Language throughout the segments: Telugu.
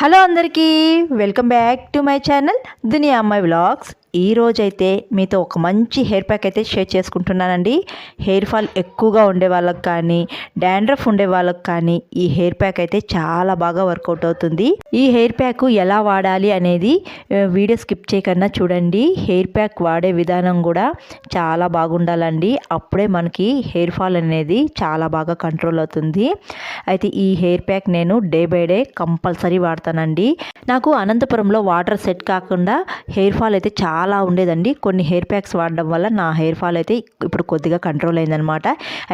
హలో అందరికీ welcome back to my channel Duniya Ammayi vlogs. ఈ రోజైతే మీతో ఒక మంచి హెయిర్ ప్యాక్ అయితే షేర్ చేసుకుంటున్నానండి. హెయిర్ ఫాల్ ఎక్కువగా ఉండే వాళ్ళకి కానీ డాండ్రఫ్ ఉండే వాళ్ళకి కానీ ఈ హెయిర్ ప్యాక్ అయితే చాలా బాగా వర్కౌట్ అవుతుంది. ఈ హెయిర్ ప్యాక్ ఎలా వాడాలి అనేది వీడియో స్కిప్ చేయకుండా చూడండి. హెయిర్ ప్యాక్ వాడే విధానం కూడా చాలా బాగుండాలండి. అప్పుడే మనకి హెయిర్ ఫాల్ అనేది చాలా బాగా కంట్రోల్ అవుతుంది. అయితే ఈ హెయిర్ ప్యాక్ నేను డే బై డే కంపల్సరీ వాడతానండి. నాకు అనంతపురంలో వాటర్ సెట్ కాకుండా హెయిర్ ఫాల్ అయితే చాలా ఉండేదండి. కొన్ని హెయిర్ ప్యాక్స్ వాడడం వల్ల నా హెయిర్ ఫాల్ అయితే ఇప్పుడు కొద్దిగా కంట్రోల్ అయిందనమాట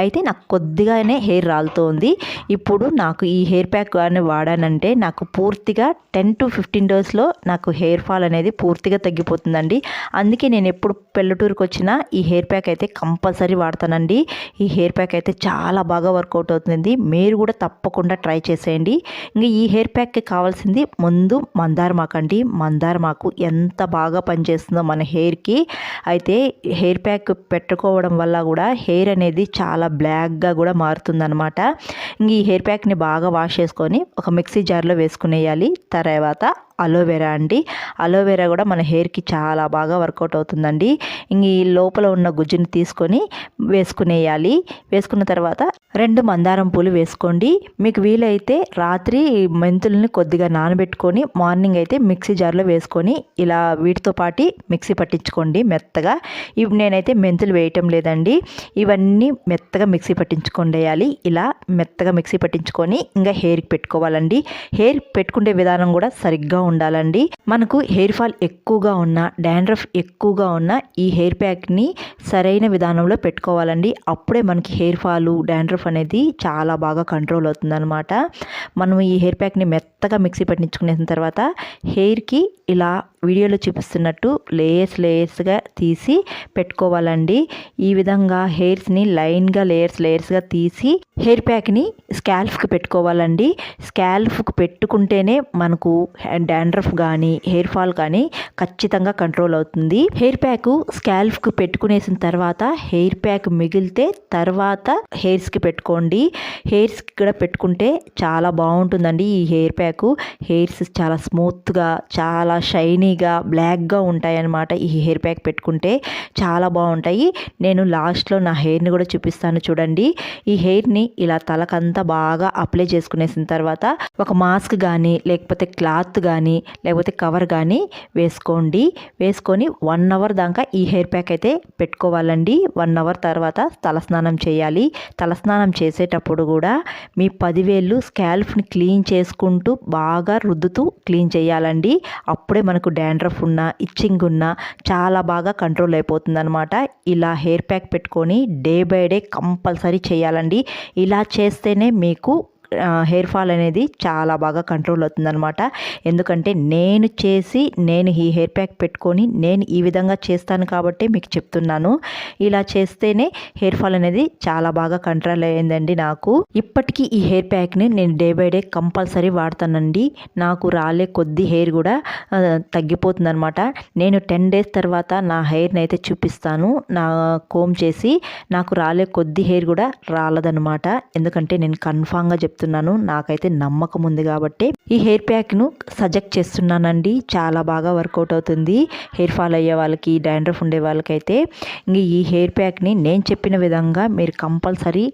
అయితే నాకు కొద్దిగానే హెయిర్ రాలుతోంది. ఇప్పుడు నాకు ఈ హెయిర్ ప్యాక్ కానీ వాడానంటే నాకు పూర్తిగా టెన్ టు ఫిఫ్టీన్ డేస్లో నాకు హెయిర్ ఫాల్ అనేది పూర్తిగా తగ్గిపోతుందండి. అందుకే నేను ఎప్పుడు పెళ్ళటూరుకు వచ్చినా ఈ హెయిర్ ప్యాక్ అయితే కంపల్సరీ వాడతానండి. ఈ హెయిర్ ప్యాక్ అయితే చాలా బాగా వర్కౌట్ అవుతుంది మీరు కూడా తప్పకుండా ట్రై చేసేయండి. ఇంకా ఈ హెయిర్ ప్యాక్కి కావాల్సింది ముందు మందారమాకు అండి. మందారమాకు ఎంత బాగా పనిచేస్తుంది మన హెయిర్కి. అయితే హెయిర్ ప్యాక్ పెట్టుకోవడం వల్ల కూడా హెయిర్ అనేది చాలా బ్లాక్గా కూడా మారుతుందన్నమాట. ఇంక ఈ హెయిర్ ప్యాక్ని బాగా వాష్ చేసుకొని ఒక మిక్సీ జార్లో వేసుకునేయాలి. తర్వాత అలోవెరా అండి. అలోవెరా కూడా మన హెయిర్కి చాలా బాగా వర్కౌట్ అవుతుందండి. ఇంక ఈ లోపల ఉన్న గుజ్జుని తీసుకొని వేసుకునేయాలి. వేసుకున్న తర్వాత రెండు మందారం పూలు వేసుకోండి. మీకు వీలైతే రాత్రి మెంతుల్ని కొద్దిగా నానబెట్టుకొని మార్నింగ్ అయితే మిక్సీ జార్లో వేసుకొని ఇలా వీటితో పాటు మిక్సీ పట్టించుకోండి మెత్తగా. ఇవి నేనైతే మెంతులు వేయటం లేదండి. ఇవన్నీ మెత్తగా మిక్సీ పట్టించుకోండి వేయాలి ఇలా మెత్తగా మిక్సీ పట్టించుకొని ఇంకా హెయిర్కి పెట్టుకోవాలండి. హెయిర్ పెట్టుకునే విధానం కూడా సరిగ్గా ఉండాలండి. మనకు హెయిర్ ఫాల్ ఎక్కువగా ఉన్న డాండ్రఫ్ ఎక్కువగా ఉన్న ఈ హెయిర్ ప్యాక్ని సరైన విధానంలో పెట్టుకోవాలండి. అప్పుడే మనకి హెయిర్ ఫాల్ డాండ్రఫ్ అనేది చాలా బాగా కంట్రోల్ అవుతుందన్నమాట. మనం ఈ హెయిర్ ప్యాక్ని మెత్తగా మిక్సీ పట్టించుకునేసిన తర్వాత హెయిర్కి ఇలా వీడియోలో చూపిస్తున్నట్టు లేయర్స్ లేయర్స్గా తీసి పెట్టుకోవాలండి. ఈ విధంగా హెయిర్స్ని లైన్గా లేయర్స్ లేయర్స్గా తీసి హెయిర్ ప్యాక్ని స్కాల్ఫ్కి పెట్టుకోవాలండి. స్కాల్ఫ్కి పెట్టుకుంటేనే మనకు డాండ్రఫ్ కానీ హెయిర్ ఫాల్ కానీ ఖచ్చితంగా కంట్రోల్ అవుతుంది. హెయిర్ ప్యాక్ స్కాల్ఫ్కి పెట్టుకునేసిన తర్వాత హెయిర్ ప్యాక్ మిగిలితే తర్వాత హెయిర్స్కి పెట్టుకోండి. హెయిర్స్కి కూడా పెట్టుకుంటే చాలా బాగుంటుందండి ఈ హెయిర్ ప్యాక్. హెయిర్స్ చాలా స్మూత్గా చాలా షైనీగా బ్లాక్గా ఉంటాయి అన్నమాట ఈ హెయిర్ ప్యాక్ పెట్టుకుంటే. చాలా బాగుంటాయి. నేను లాస్ట్లో నా హెయిర్ని కూడా చూపిస్తాను చూడండి. ఈ హెయిర్ని ఇలా తలకంతా బాగా అప్లై చేసుకునేసిన తర్వాత ఒక మాస్క్ కానీ లేకపోతే క్లాత్ కానీ లేకపోతే కవర్ కానీ వేసుకోండి. వేసుకొని వన్ అవర్ దాకా ఈ హెయిర్ ప్యాక్ అయితే పెట్టుకో పెట్టుకోవాలండి వన్ అవర్ తర్వాత తలస్నానం చేయాలి. తలస్నానం చేసేటప్పుడు కూడా మీ పదివేళ్ళు స్కాల్ఫ్ని క్లీన్ చేసుకుంటూ బాగా రుద్దుతూ క్లీన్ చేయాలండి. అప్పుడే మనకు డాండ్రఫ్ ఉన్న ఇచ్చింగ్ ఉన్నా చాలా బాగా కంట్రోల్ అయిపోతుందనమాట ఇలా హెయిర్ ప్యాక్ పెట్టుకొని డే బై డే కంపల్సరీ చేయాలండి. ఇలా చేస్తేనే మీకు హెయిర్ ఫాల్ అనేది చాలా బాగా కంట్రోల్ అవుతుందన్నమాట. ఎందుకంటే నేను చేసి నేను ఈ హెయిర్ ప్యాక్ పెట్టుకొని నేను ఈ విధంగా చేస్తాను కాబట్టి మీకు చెప్తున్నాను. ఇలా చేస్తేనే హెయిర్ ఫాల్ అనేది చాలా బాగా కంట్రోల్ అయ్యిందండి నాకు. ఇప్పటికీ ఈ హెయిర్ ప్యాక్ని నేను డే బై డే కంపల్సరీ వాడతానండి. నాకు రాలే కొద్ది హెయిర్ కూడా తగ్గిపోతుందనమాట నేను టెన్ డేస్ తర్వాత నా హెయిర్ని అయితే చూపిస్తాను. నా కోమ్ చేసి నాకు రాలే కొద్ది హెయిర్ కూడా రాలదనమాట ఎందుకంటే నేను కన్ఫామ్గా చెప్తున్నాను. నాకైతే నమ్మకం ఉంది కాబట్టి ఈ హెయిర్ ప్యాక్ను సజెక్ట్ చేస్తున్నానండి. చాలా బాగా వర్కౌట్ అవుతుంది. హెయిర్ ఫాల్ అయ్యే వాళ్ళకి డాండ్రఫ్ ఉండే వాళ్ళకైతే ఇంక ఈ హెయిర్ ప్యాక్ని నేను చెప్పిన విధంగా మీరు కంపల్సరీ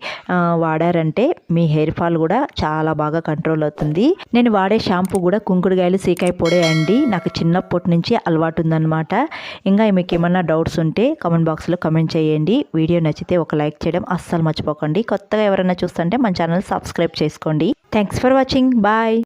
వాడారంటే మీ హెయిర్ ఫాల్ కూడా చాలా బాగా కంట్రోల్ అవుతుంది. నేను వాడే షాంపూ కూడా కుంకుడుగాయలు సీకాయ పొడే అండి. నాకు చిన్నప్పటి నుంచి అలవాటు ఉందన్నమాట. ఇంకా మీకు ఏమన్నా డౌట్స్ ఉంటే కామెంట్ బాక్స్లో కమెంట్ చేయండి. వీడియో నచ్చితే ఒక లైక్ చేయడం అస్సలు మర్చిపోకండి. కొత్తగా ఎవరైనా చూస్తుంటే మన ఛానల్ సబ్స్క్రైబ్ చేసుకోండి. Thanks for watching. బాయ్.